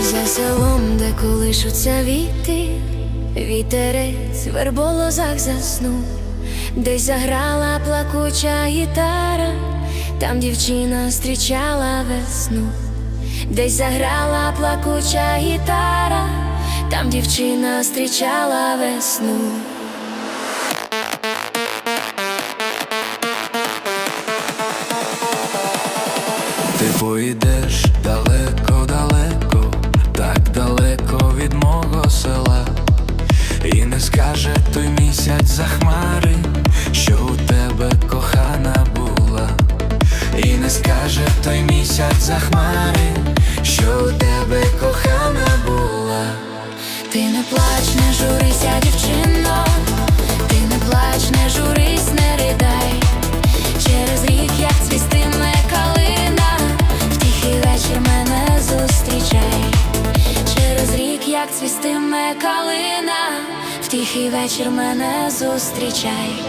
Там, де колишуться віти, вітерець в верболозах заснув, десь заграла плакуча гітара, там дівчина зустрічала весну, десь заграла плакуча гітара, там дівчина зустрічала весну. Ти поїдеш далеко-далеко, і не скаже той місяць за хмари, що у тебе кохана була, і не скаже той місяць за хмари, як цвістиме калина, в тихий вечір мене зустрічай.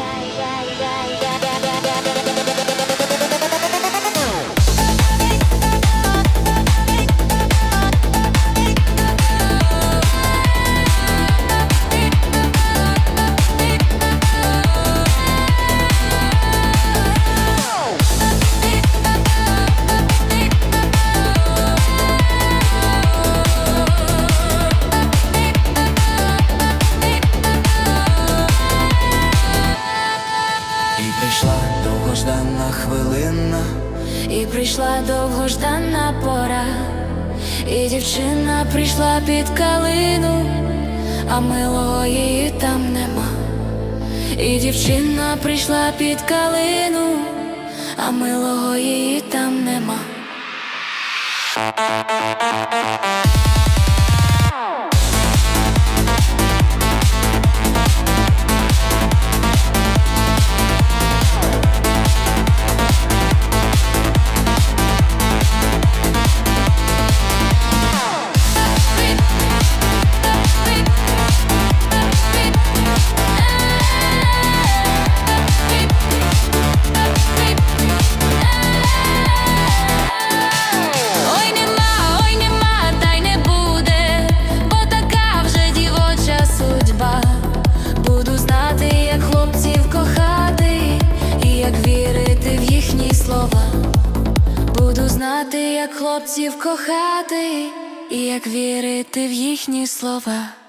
Хвилина, І прийшла довгожданна пора, і дівчина прийшла під калину, а милого її там нема. І дівчина прийшла під калину, а милого там нема. Вірити в їхні слова. Буду знати, як хлопців кохати, і як вірити в їхні слова.